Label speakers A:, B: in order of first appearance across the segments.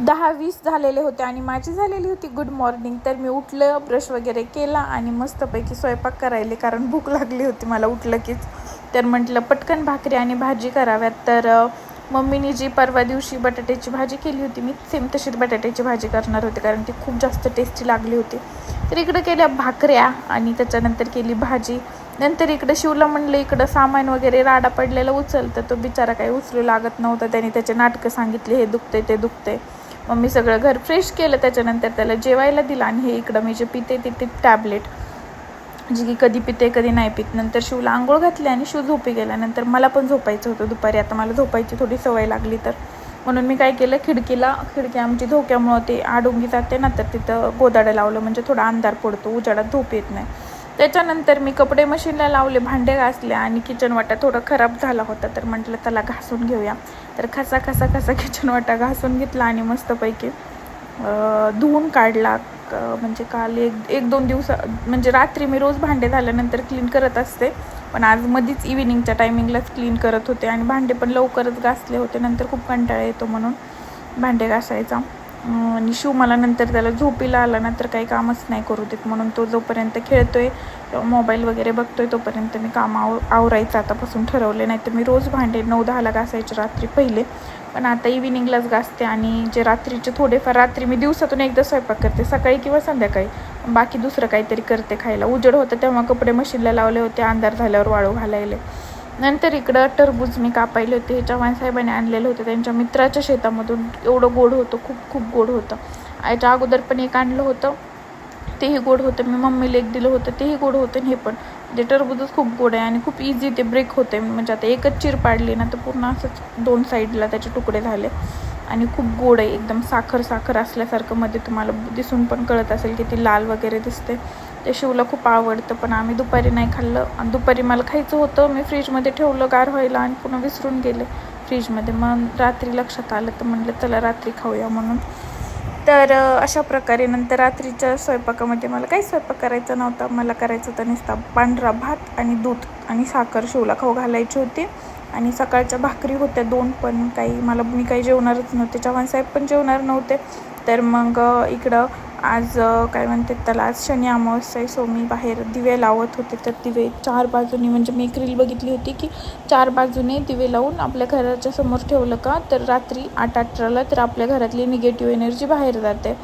A: दहा वीस झालेले होते आणि माझी झालेली होती गुड मॉर्निंग तर मी उठलं ब्रश वगैरे केला आणि मस्तपैकी स्वयंपाक करायले कारण भूक लागली होती मला उठलं कीच तर म्हटलं पटकन भाकरी आणि भाजी कराव्यात. तर मम्मीने जी परवा दिवशी बटाट्याची भाजी केली होती मी सेम तशीच बटाट्याची भाजी करणार होते कारण ती खूप जास्त टेस्टी लागली होती. तर इकडं केल्या भाकऱ्या आणि त्याच्यानंतर केली भाजी. नंतर इकडं शिवला म्हणलं इकडं सामान वगैरे राडा पडलेला उचल तर तो बिचारा काही उचलू लागत नव्हता. त्याने त्याचे नाटकं सांगितले हे दुखते ते दुखते मग मी सगळं घर फ्रेश केलं त्याच्यानंतर त्याला जेवायला दिलं आणि हे इकडं मी जे पिते तिथे टॅबलेट जी की कधी पिते कधी नाही पित. नंतर शिवला आंघोळ घातली आणि शिव झोपी गेल्यानंतर मला पण झोपायचं होतं दुपारी. आता मला झोपायची थोडी सवय लागली तर. म्हणून मी काय केलं खिडकीला खिडकी आमची धोक्यामुळं ते आडोंगी जाते ना तर तिथं गोदाडं लावलं. म्हणजे थोडा अंधार पडतो उजाडात झोप येत नाही. त्याच्यानंतर मी कपडे मशीनला लावले भांडे घासले आणि किचन वाटा थोडा खराब झाला होता. तर म्हटलं त्याला घासून घेऊया. तर खसा खसा खसा किचन वाटा घासून घेतला आणि मस्तपैकी धुवून काढला. म्हणजे काल एक एक दोन दिवस म्हणजे रात्री मी रोज भांडे झाल्यानंतर क्लीन करत असते. पण आज मधीच इव्हिनिंगच्या टायमिंगलाच क्लीन करत होते आणि भांडे पण लवकरच घासले होते. नंतर खूप कंटाळा येतो म्हणून भांडे घासायचा. आणि शिव मला नंतर त्याला झोपीला आला ना तर काही कामच नाही करू देत. म्हणून तो जोपर्यंत खेळतोय मोबाईल वगैरे बघतोय तोपर्यंत मी काम आव आवरायचं आतापासून ठरवले नाही तर मी रोज भांडे नऊ दहाला घासायचे रात्री पहिले. पण आता इव्हिनिंगलाच घासते आणि जे रात्रीचे थोडेफार रात्री मी दिवसातून एकदा स्वयंपाक करते सकाळी किंवा संध्याकाळी. बाकी दुसरं काहीतरी करते खायला. उजेड होतं तेव्हा कपडे मशीनला लावले होते अंधार झाल्यावर वाळू घालायले. नंतर इकडं टरबूज मी कापायले होते. हे चव्हाण साहेबांनी आणलेलं होतं. त्यांच्या मित्राच्या शेतामधून एवढं गोड होतं. खूप खूप गोड होतं. याच्या अगोदर पण एक आणलं होतं. तेही गोड होतं. मी मम्मीला एक दिलं होतं. तेही गोड होतं हे पण. ते टरबूजच खूप गोड आहे आणि खूप इझी ते ब्रेक होते म्हणजे आता एकच चिर पाडली ना तर पूर्ण असंच दोन साईडला त्याचे तुकडे झाले. आणि खूप गोड आहे. एकदम साखर साखर असल्यासारखं मध्ये तुम्हाला दिसून पण कळत असेल की ती लाल वगैरे दिसते. ते शिवला खूप आवडतं पण आम्ही दुपारी नाही खाल्लं. आणि दुपारी मला खायचं होतं मी फ्रीजमध्ये ठेवलं गार व्हायला आणि पुन्हा विसरून गेले फ्रीजमध्ये. मग रात्री लक्षात आलं तर म्हटलं चला रात्री खाऊया म्हणून. तर अशा प्रकारे नंतर रात्रीच्या स्वयंपाकामध्ये मला काही स्वयंपाक करायचा नव्हता. मला करायचं होतं नुसता पांढरा भात आणि दूध आणि साखर शिवला खाऊ घालायची होती. आणि सकाळच्या भाकरी होत्या दोन पण काही मला मी काही जेवणारच नव्हते. चव्हाण साहेब पण जेवणार नव्हते. तर मग इकडं आज काय म्हणतात त्याला आज शनी अमावस्या आहे सो मी बाहेर दिवे लावत होते. तर दिवे चार बाजूनी म्हणजे मी एक रील बघितली होती की चार बाजूने दिवे लावून आपल्या घराच्या समोर ठेवलं का तर रात्री आठ अठराला तर आपल्या घरातली निगेटिव्ह एनर्जी बाहेर जाते.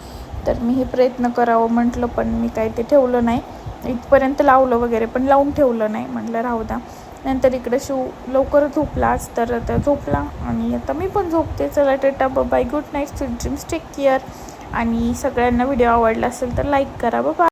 A: तर मी हे प्रयत्न करावं म्हटलं पण मी काही ते ठेवलं नाही. इथपर्यंत लावलं वगैरे पण लावून ठेवलं नाही. म्हटलं राहू द्या. नंतर इकडे शिव लवकर झोपलाच तर आता झोपला. आणि आता मी पण झोपते. चला टेटा bye good night sweet dreams take care आणि सगळ्यांना व्हिडिओ आवडला असेल तर लाईक करा. बाबा